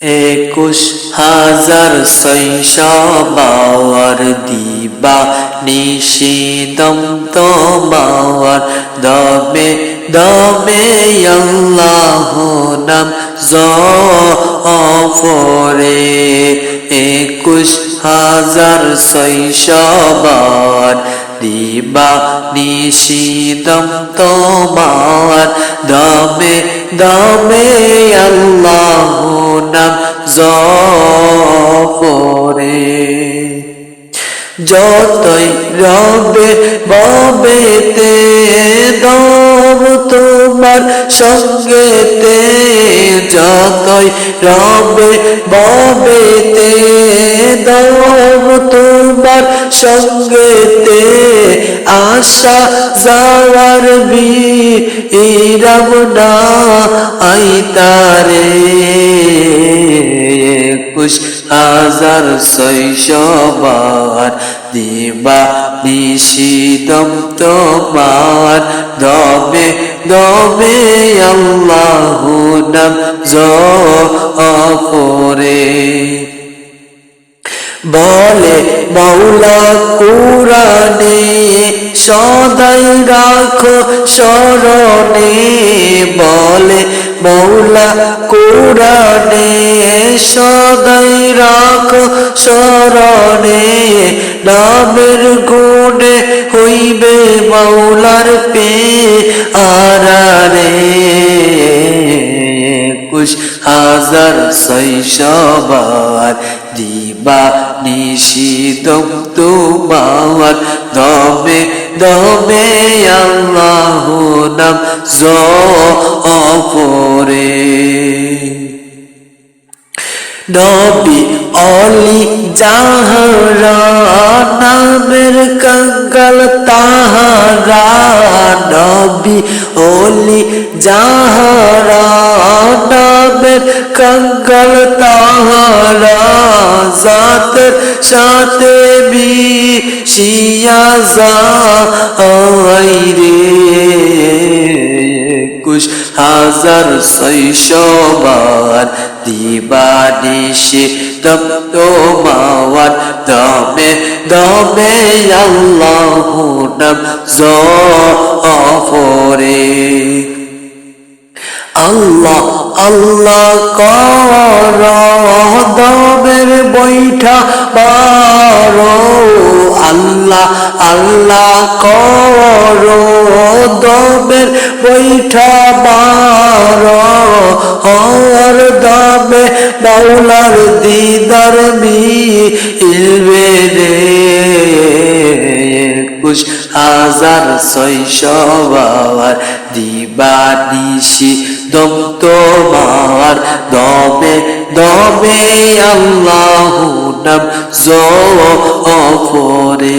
একুশ হাজার ছয়শো বাওয়ার দিবা, নিশিদম তোমার। দমে দমে আল্লাহ নাম জফরে। একুশ হাজার ছয়শো বার দিবা, নিশিদম তোমার। দমে দমে আল্লাহ নাম জপরে যতই রবে ববেতে দম তোমার সঙ্গেতে, যতই রবে ববেতে দম তোমার সঙ্গেতে, আশা যাওয়ার বি ইরাম না আইতারে হাজার শৈশবার বার দিবা নিশিদম তোমার। দমে দমে আল্লাহ নাম জপরে বলে মৌলা কুরানে সদাই রাখো স্মরণে বলে মৌলা কুরানে সদাই রাখ, স্মরণে নামের গুণে হইবে মৌলার পে আরারে। একুশ হাজার ছয়শো বার দিবা নিশিদম তোমার দমে দমে আল্লাহ নাম জপরে নবী অলি যাহারা নামের কঙ্কাল তাহারা। নবী অলি যাহারা কঙ্কাল তাহারা জাতের সাথে বি শিয়া যাই রে। একুশ হাজার ছয়শো বার দিবানিশে তম তোমার দমে দমে আল্লাহ নাম জফরে। আল্লাহ কর দবের বৈঠা বারো। আল্লাহ আল্লাহ কর দবের বৈঠা বারো। হর দবে বাউলার দিদার হাজার ছয়শো বাবার দিবানিশি দম তোমার দমে দমে আল্লাহ নাম জফরে